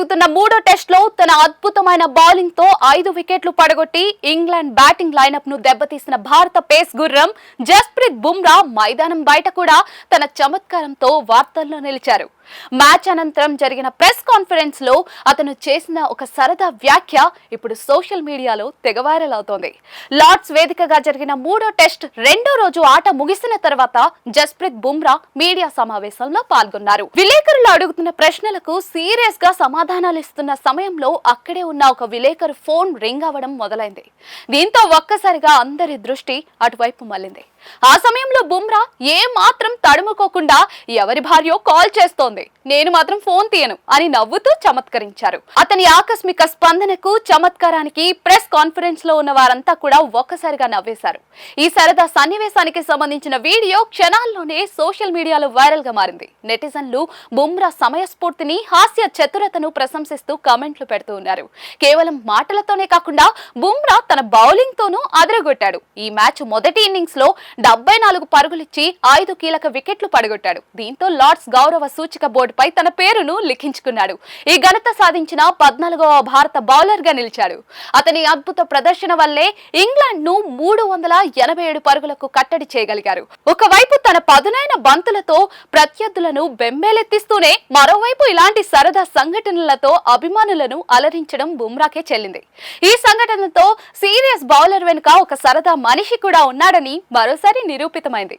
జరుగుతున్న మూడో టెస్ట్లో తన అద్భుతమైన బౌలింగ్తో ఐదు వికెట్లు పడగొట్టి ఇంగ్లాండ్ బ్యాటింగ్ లైనప్ను దెబ్బతీసిన భారత పేస్ గుర్రం జస్ప్రీత్ బుమ్రా మైదానం బయట కూడా తన చమత్కారంతో వార్తల్లో నిలిచారు. మ్యాచ్ అనంతరం జరిగిన ప్రెస్ కాన్ఫరెన్స్లో అతను చేసిన ఒక సరదా వ్యాఖ్య ఇప్పుడు సోషల్ మీడియాలో తెగ వైరల్ అవుతోంది. లార్డ్స్ వేదికగా జరిగిన మూడో టెస్ట్ రెండో రోజు ఆట ముగిసిన తర్వాత జస్ప్రీత్ బుమ్రా మీడియా సమావేశంలో పాల్గొన్నారు. విలేకరులు అడుగుతున్న ప్రశ్నలకు సీరియస్గా సమాధానాలు ఇస్తున్న సమయంలో అక్కడే ఉన్న ఒక విలేకరు ఫోన్ రింగ్ అవ్వడం మొదలైంది. దీంతో ఒక్కసారిగా అందరి దృష్టి అటువైపు మళ్ళింది. ఆ సమయంలో బుమ్రా ఏ మాత్రం తడుముకోకుండా ఎవరి భార్యో కాల్ చేస్తోంది. నేను మాత్రం ఫోన్ తీయను అని నవ్వుతూ చమత్కరించారు. అతని ఆకస్మిక స్పందనకు చమత్కారానికి ప్రెస్ కాన్ఫరెన్స్లో ఉన్న వారంతా కూడా ఒక్కసారిగా నవ్వేశారు. ఈ సరదా సన్నివేశానికి సంబంధించిన వీడియో క్షణాల్లోనే సోషల్ మీడియాలో వైరల్గా మారింది. నెటిజన్లు బుమ్రా సమయస్ఫూర్తిని హాస్య చతురతను ప్రశంసిస్తూ కామెంట్లు పెడుతూ ఉన్నారు. కేవలం మాటలతోనే కాకుండా బుమ్రా తన బౌలింగ్ తోనూ అదరగొట్టాడు. ఈ మ్యాచ్ మొదటి ఇన్నింగ్స్లో డెబ్బై నాలుగు పరుగులిచ్చి ఐదు కీలక వికెట్లు పడగొట్టాడు. దీంతో లార్డ్స్ గౌరవ సూచిక బోర్డుపై తన పేరును లిఖించుకున్నాడు. ఈ ఘనత సాధించిన పద్నాలుగవ భారత బౌలర్గా నిలిచాడు. అతని అద్భుత ప్రదర్శన వల్లే ఇంగ్లాండ్ను మూడు వందల ఎనభై ఏడు పరుగులకు కట్టడి చేయగలిగారు. ఒకవైపు తన పదునైన బంతులతో ప్రత్యర్థులను బెంబేలెత్తిస్తూనే మరోవైపు ఇలాంటి సరదా సంఘటనలతో అభిమానులను అలరించడం బుమ్రాకే చెల్లింది. ఈ సంఘటనతో సీరియస్ బౌలర్ వెనుక ఒక సరదా మనిషి కూడా ఉన్నాడని మరోసారి నిరూపితమైంది.